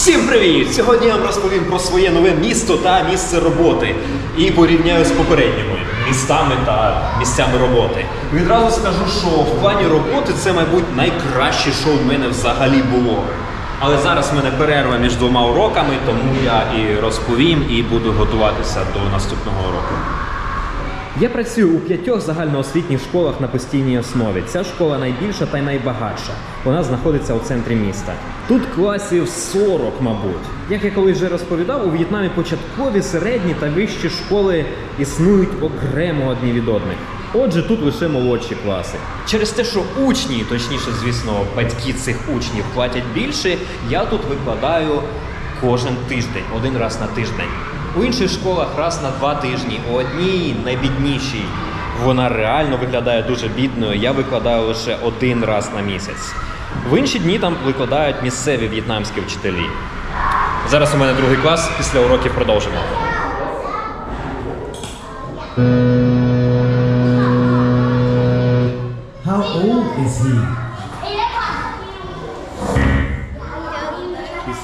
Всім привіт! Сьогодні я вам розповім про своє нове місто та місце роботи і порівняю з попередніми містами та місцями роботи. Відразу скажу, що в плані роботи це, мабуть, найкраще, що в мене взагалі було. Але зараз в мене перерва між двома уроками, тому я і розповім і буду готуватися до наступного уроку. Я працюю у п'ятьох загальноосвітніх школах на постійній основі. Ця школа найбільша та й найбагатша. Вона знаходиться у центрі міста. Тут класів 40, мабуть. Як я колись вже розповідав, у В'єтнамі початкові, середні та вищі школи існують окремо одні від одних. Отже, тут лише молодші класи. Через те, що учні, точніше, звісно, батьки цих учнів платять більше, я тут викладаю кожен тиждень, один раз на тиждень. У інших школах раз на два тижні, у одній найбіднішій. Вона реально виглядає дуже бідною. Я викладаю лише один раз на місяць. В інші дні там викладають місцеві в'єтнамські вчителі. Зараз у мене другий клас, після уроків продовжимо. How old is he?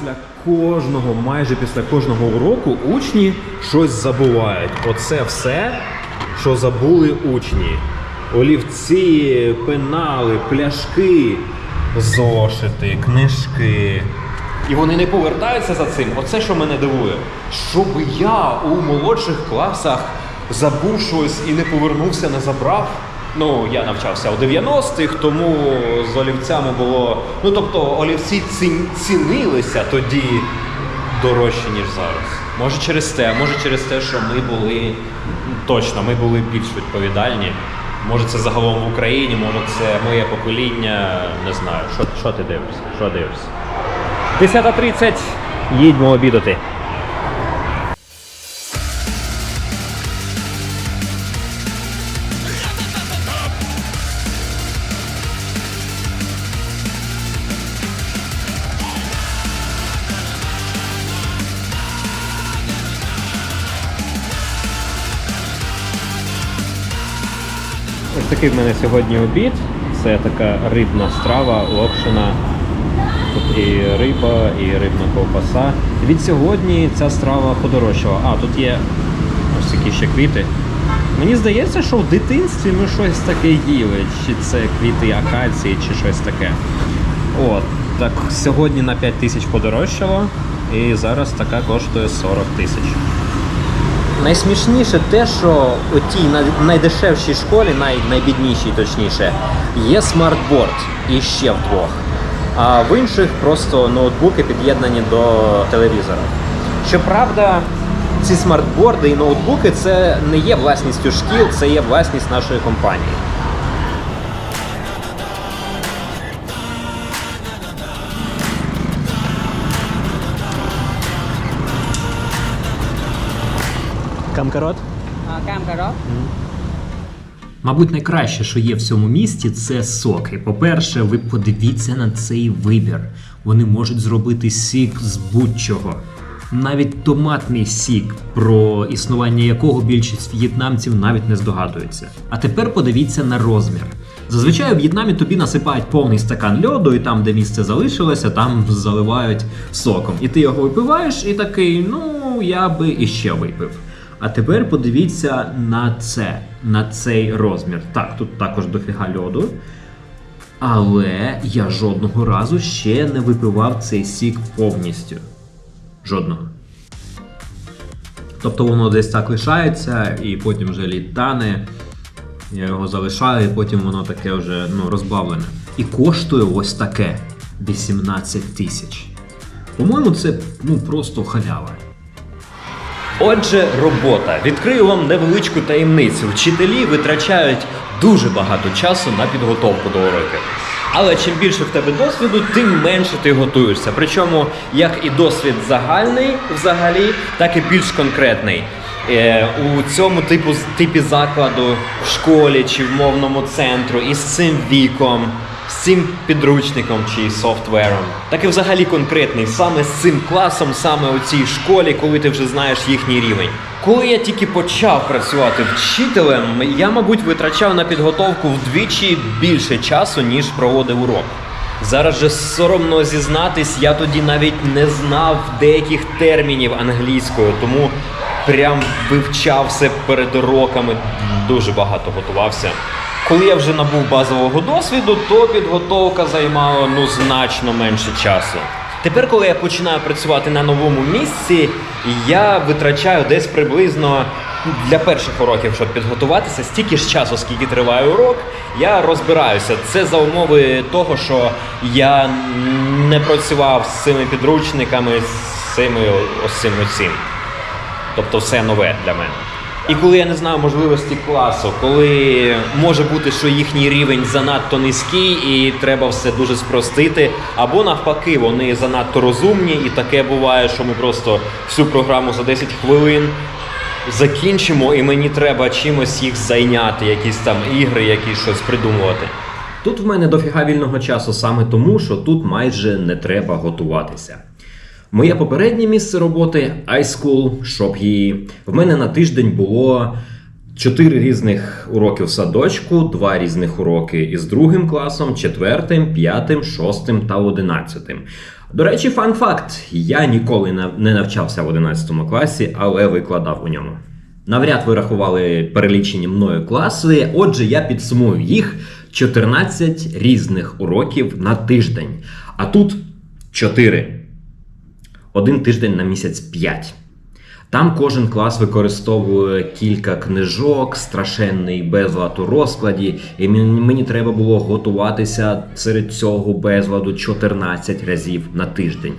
Після кожного, майже після кожного уроку, учні щось забувають. Оце все, що забули учні. Олівці, пенали, пляшки, зошити, книжки. І вони не повертаються за цим. Оце що мене дивує. Щоб я у молодших класах забув щось і не повернувся, не забрав. Ну, я навчався у 90-х, тому з олівцями було. Ну тобто олівці ці- цінилися тоді дорожче, ніж зараз. Може через те, може через те, що ми були точно, ми були більш відповідальні. Може, це загалом в Україні, може це моє покоління. Не знаю. Що, що ти дивишся? Що дивишся? 10.30. Їдьмо обідати. Такий в мене сьогодні обід. Це така рибна страва, локшина. Тут і риба, і рибна ковбаса. Від сьогодні ця страва подорожчала. А, тут є ось такі ще квіти. Мені здається, що в дитинстві ми щось таке їли. Чи це квіти акації, чи щось таке. От, так сьогодні на 5 тисяч подорожчало, і зараз така коштує 40 тисяч. Найсмішніше те, що у тій найдешевшій школі, най, найбіднішій точніше, є смартборд і ще вдвох. А в інших просто ноутбуки під'єднані до телевізора. Щоправда, ці смартборди і ноутбуки це не є власністю шкіл, це є власність нашої компанії. À, cam cà rốt Мабуть, найкраще, що є в цьому місті, це соки. По-перше, ви подивіться на цей вибір. Вони можуть зробити сік з будь-чого. Навіть томатний сік, про існування якого більшість в'єтнамців навіть не здогадується. А тепер подивіться на розмір. Зазвичай у В'єтнамі тобі насипають повний стакан льоду, і там, де місце залишилося, там заливають соком. І ти його випиваєш, і такий, ну я би іще випив. А тепер подивіться на це, на цей розмір. Так, тут також дофіга льоду. Але я жодного разу ще не випивав цей сік повністю. Жодного. Тобто воно десь так лишається, і потім вже лід тане. Я його залишаю, і потім воно таке вже ну, розбавлене. І коштує ось таке 18 тисяч. По-моєму, це ну, просто халява. Отже, робота. Відкрию вам невеличку таємницю. Вчителі витрачають дуже багато часу на підготовку до уроків. Але чим більше в тебе досвіду, тим менше ти готуєшся. Причому як і досвід загальний взагалі, так і більш конкретний. Е, у цьому типу типі закладу в школі чи в мовному центру із цим віком, з цим підручником чи софтвером. Так і взагалі конкретний саме з цим класом, саме у цій школі, коли ти вже знаєш їхній рівень. Коли я тільки почав працювати вчителем, я, мабуть, витрачав на підготовку вдвічі більше часу, ніж проводив урок. Зараз же соромно зізнатись, я тоді навіть не знав деяких термінів англійською, тому прям вивчав все перед уроками, дуже багато готувався. Коли я вже набув базового досвіду, то підготовка займала ну значно менше часу. Тепер, коли я починаю працювати на новому місці, я витрачаю десь приблизно для перших уроків, щоб підготуватися, стільки ж часу, скільки триває урок, я розбираюся. Це за умови того, що я не працював з цими підручниками, з цими ось цим. Тобто все нове для мене. І коли я не знаю можливості класу, коли може бути, що їхній рівень занадто низький і треба все дуже спростити, або навпаки, вони занадто розумні, і таке буває, що ми просто всю програму за 10 хвилин закінчимо, і мені треба чимось їх зайняти, якісь там ігри, якісь щось придумувати. Тут в мене дофіга вільного часу саме тому, що тут майже не треба готуватися. Моє попереднє місце роботи iSchool, Shop її. В мене на тиждень було 4 різних уроки в садочку, 2 різних уроки із другим класом, четвертим, п'ятим, шостим та одинадцятим. До речі, фан факт: я ніколи не навчався в 11 класі, але викладав у ньому. Навряд ви рахували перелічені мною класи, отже, я підсумую їх 14 різних уроків на тиждень. А тут 4. Один тиждень на місяць 5. Там кожен клас використовує кілька книжок, страшенний безлад у розкладі, і мені треба було готуватися серед цього безладу 14 разів на тиждень.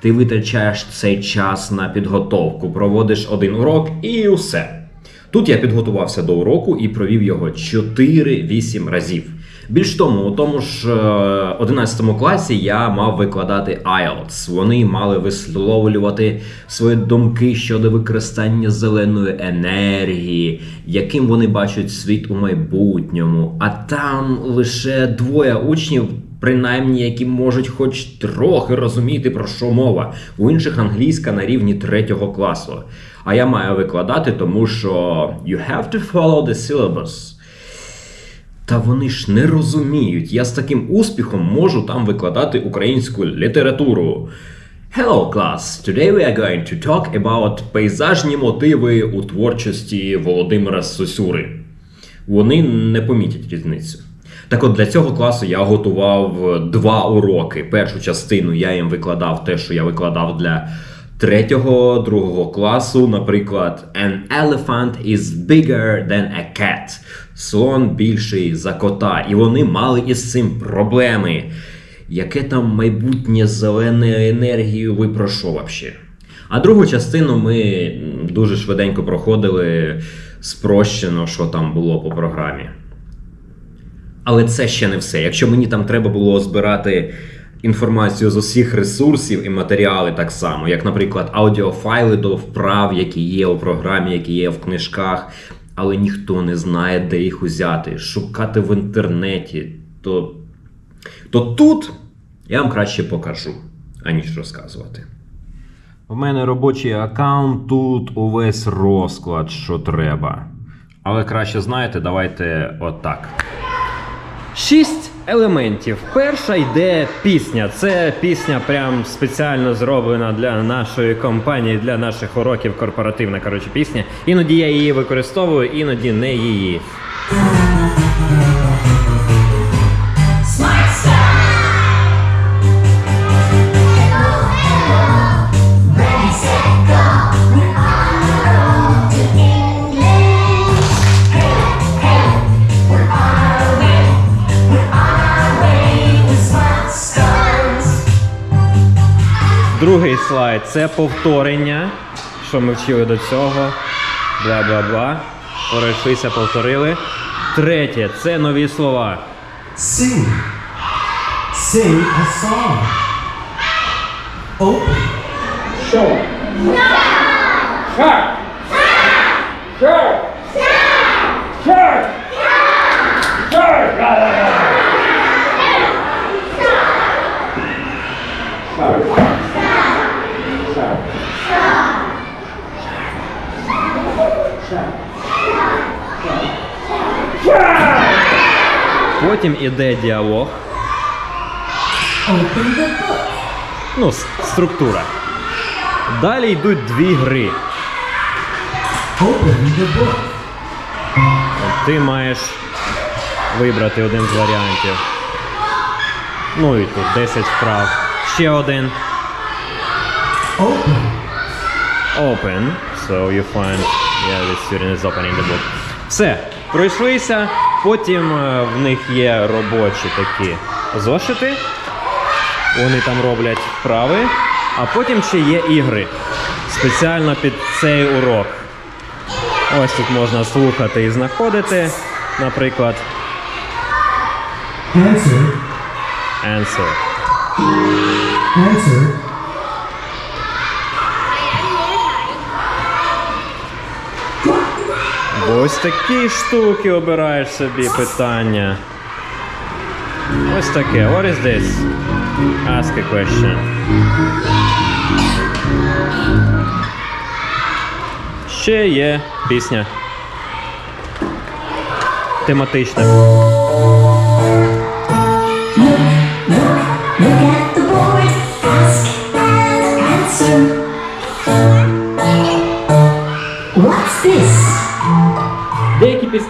Ти витрачаєш цей час на підготовку, проводиш один урок і усе. Тут я підготувався до уроку і провів його 4-8 разів. Більш тому, у тому ж е, 11 класі я мав викладати IELTS. Вони мали висловлювати свої думки щодо використання зеленої енергії, яким вони бачать світ у майбутньому. А там лише двоє учнів, принаймні, які можуть хоч трохи розуміти, про що мова. У інших англійська на рівні третього класу. А я маю викладати, тому що you have to follow the syllabus. Та вони ж не розуміють. Я з таким успіхом можу там викладати українську літературу. Hello, class! Today we are going to talk about пейзажні мотиви у творчості Володимира Сосюри. Вони не помітять різницю. Так от для цього класу я готував два уроки. Першу частину я їм викладав те, що я викладав для третього, другого класу, наприклад, An elephant is bigger than a cat. Слон більший за кота. І вони мали із цим проблеми. Яке там майбутнє зелене енергію ви про що вообще? А другу частину ми дуже швиденько проходили спрощено, що там було по програмі. Але це ще не все. Якщо мені там треба було збирати інформацію з усіх ресурсів і матеріали так само, як, наприклад, аудіофайли до вправ, які є у програмі, які є в книжках, але ніхто не знає, де їх узяти, шукати в інтернеті, то, то тут я вам краще покажу, аніж розказувати. У мене робочий аккаунт, тут увесь розклад, що треба. Але краще знаєте, давайте отак. Шість елементів. Перша йде пісня. Це пісня прям спеціально зроблена для нашої компанії, для наших уроків. Корпоративна коротше пісня. Іноді я її використовую, іноді не її. Другий слайд це повторення, що ми вчили до цього. Бла бла бла. Пройшлися, повторили. Третє це нові слова. Sing. Sing a song. Open. Потім іде діалог. Ну, структура. Далі йдуть дві гри. Ти маєш вибрати один з варіантів. Ну і тут 10 вправ. Ще один. Open. Open. So you find yeah, the student is opening the book. Все, пройшлися. Потім е, в них є робочі такі зошити. Вони там роблять вправи, а потім ще є ігри. Спеціально під цей урок. Ось тут можна слухати і знаходити. Наприклад, Answer. answer. Answer. Бо ось такі штуки обираєш собі питання. Ось таке. What is this? Ask a question. Ще є пісня. Тематична.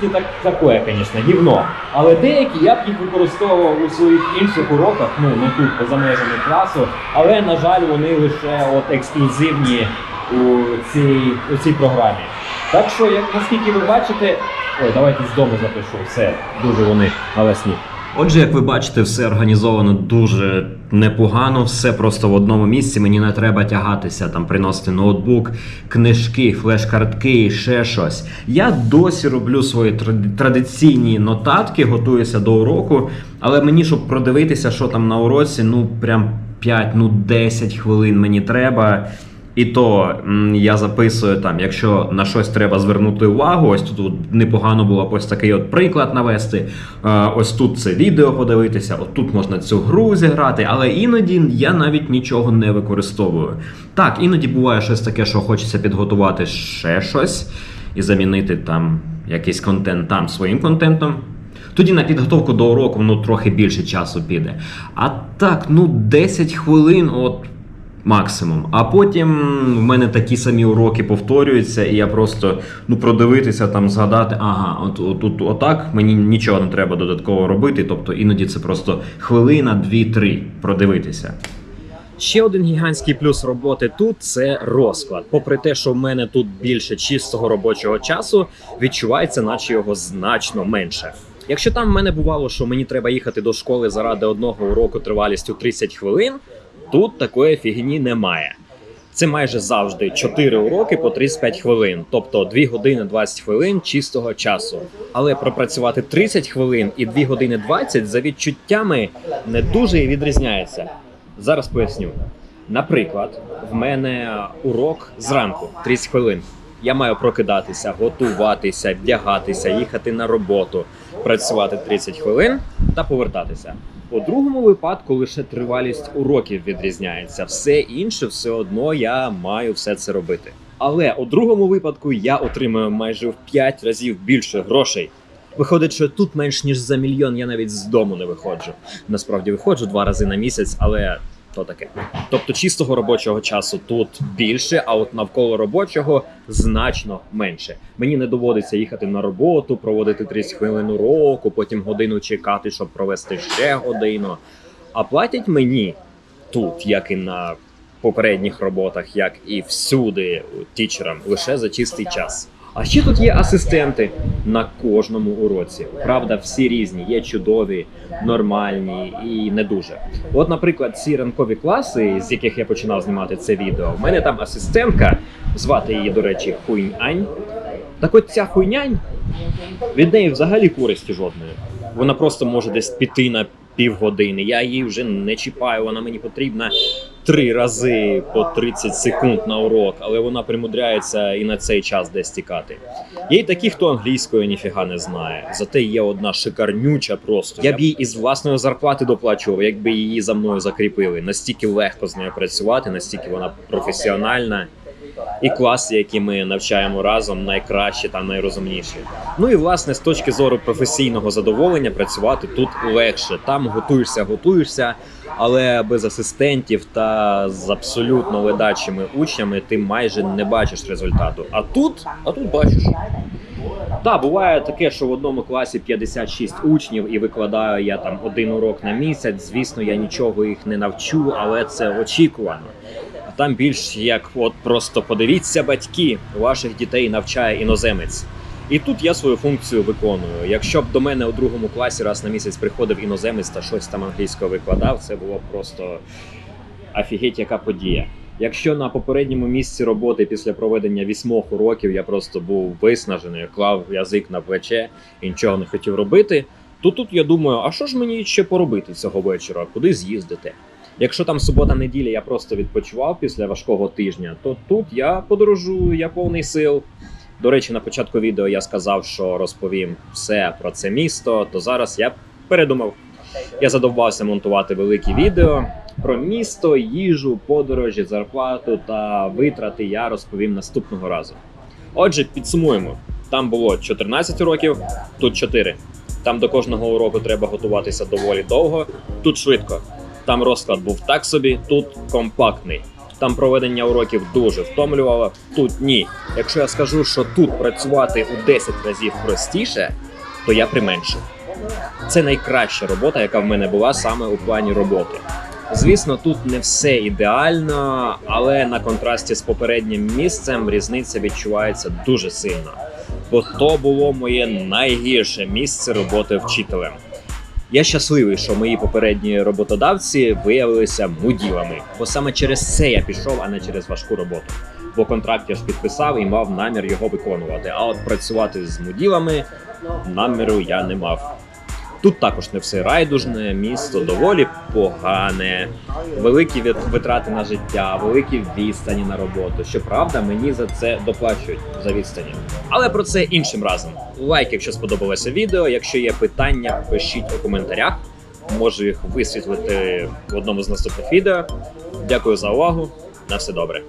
Пісні так таке, звісно, гівно. Але деякі я б їх використовував у своїх інших уроках, ну не тут, поза межами класу. Але, на жаль, вони лише от ексклюзивні у цій, у цій програмі. Так що, як наскільки ви бачите, ой, давайте з дому запишу, все, дуже вони галасні. Отже, як ви бачите, все організовано дуже непогано, все просто в одному місці. Мені не треба тягатися, там приносити ноутбук, книжки, флеш-картки ще щось. Я досі роблю свої традиційні нотатки, готуюся до уроку, але мені, щоб продивитися, що там на уроці, ну прям 5, ну 10 хвилин мені треба. І то я записую там, якщо на щось треба звернути увагу, ось тут непогано було ось такий от приклад навести. Е, ось тут це відео подивитися, от тут можна цю гру зіграти, але іноді я навіть нічого не використовую. Так, іноді буває щось таке, що хочеться підготувати ще щось і замінити там якийсь контент там своїм контентом. Тоді на підготовку до уроку ну, трохи більше часу піде. А так, ну 10 хвилин, от максимум. А потім в мене такі самі уроки повторюються, і я просто ну, продивитися, там, згадати, ага, от, от, от, отак мені нічого не треба додатково робити. Тобто іноді це просто хвилина, дві-три продивитися. Ще один гігантський плюс роботи тут це розклад. Попри те, що в мене тут більше чистого робочого часу, відчувається, наче його значно менше. Якщо там в мене бувало, що мені треба їхати до школи заради одного уроку тривалістю 30 хвилин, тут такої фігні немає. Це майже завжди 4 уроки по 35 хвилин, тобто 2 години 20 хвилин чистого часу. Але пропрацювати 30 хвилин і 2 години 20 за відчуттями не дуже і відрізняється. Зараз поясню. Наприклад, в мене урок зранку 30 хвилин. Я маю прокидатися, готуватися, вдягатися, їхати на роботу, працювати 30 хвилин та повертатися. У другому випадку лише тривалість уроків відрізняється. Все інше все одно я маю все це робити. Але у другому випадку я отримую майже в 5 разів більше грошей. Виходить, що тут менш ніж за мільйон я навіть з дому не виходжу. Насправді виходжу два рази на місяць, але то таке. Тобто чистого робочого часу тут більше, а от навколо робочого значно менше. Мені не доводиться їхати на роботу, проводити 30 хвилин уроку, потім годину чекати, щоб провести ще годину. А платять мені тут, як і на попередніх роботах, як і всюди тічерам, лише за чистий час. А ще тут є асистенти на кожному уроці. Правда, всі різні, є чудові, нормальні і не дуже. От, наприклад, ці ранкові класи, з яких я починав знімати це відео, в мене там асистентка, звати її, до речі, Хуйнь-Ань. Так от ця хуйнянь від неї взагалі користі жодної. Вона просто може десь піти на півгодини. Я її вже не чіпаю, вона мені потрібна три рази по 30 секунд на урок, але вона примудряється і на цей час десь тікати. Є й такі, хто англійської ніфіга не знає. Зате є одна шикарнюча просто. Я б їй із власної зарплати доплачував, якби її за мною закріпили. Настільки легко з нею працювати, настільки вона професіональна. І класи, які ми навчаємо разом, найкращі та найрозумніші. Ну і власне з точки зору професійного задоволення працювати тут легше. Там готуєшся, готуєшся, але без асистентів та з абсолютно ледачими учнями ти майже не бачиш результату. А тут, а тут бачиш. Так, буває таке, що в одному класі 56 учнів і викладаю я там один урок на місяць. Звісно, я нічого їх не навчу, але це очікувано. Там більш як от просто подивіться, батьки, ваших дітей навчає іноземець. І тут я свою функцію виконую. Якщо б до мене у другому класі раз на місяць приходив іноземець та щось там англійською викладав, це було б просто офігеть, яка подія. Якщо на попередньому місці роботи після проведення вісьмох уроків я просто був виснажений, клав язик на плече і нічого не хотів робити, то тут я думаю, а що ж мені ще поробити цього вечора? Куди з'їздити? Якщо там субота-неділя я просто відпочивав після важкого тижня, то тут я подорожую, я повний сил. До речі, на початку відео я сказав, що розповім все про це місто, то зараз я передумав. Я задовбався монтувати великі відео про місто, їжу, подорожі, зарплату та витрати я розповім наступного разу. Отже, підсумуємо: там було 14 років, тут 4. Там до кожного уроку треба готуватися доволі довго, тут швидко. Там розклад був так собі, тут компактний. Там проведення уроків дуже втомлювало, тут ні. Якщо я скажу, що тут працювати у 10 разів простіше, то я применшу. Це найкраща робота, яка в мене була саме у плані роботи. Звісно, тут не все ідеально, але на контрасті з попереднім місцем різниця відчувається дуже сильно. Бо то було моє найгірше місце роботи вчителем. Я щасливий, що мої попередні роботодавці виявилися муділами, бо саме через це я пішов, а не через важку роботу. Бо контракт я ж підписав і мав намір його виконувати. А от працювати з муділами наміру я не мав. Тут також не все райдужне, місто доволі погане, великі витрати на життя, великі відстані на роботу. Щоправда, мені за це доплачують за відстані. Але про це іншим разом. Лайк, якщо сподобалося відео. Якщо є питання, пишіть у коментарях. Можу їх висвітлити в одному з наступних відео. Дякую за увагу. На все добре.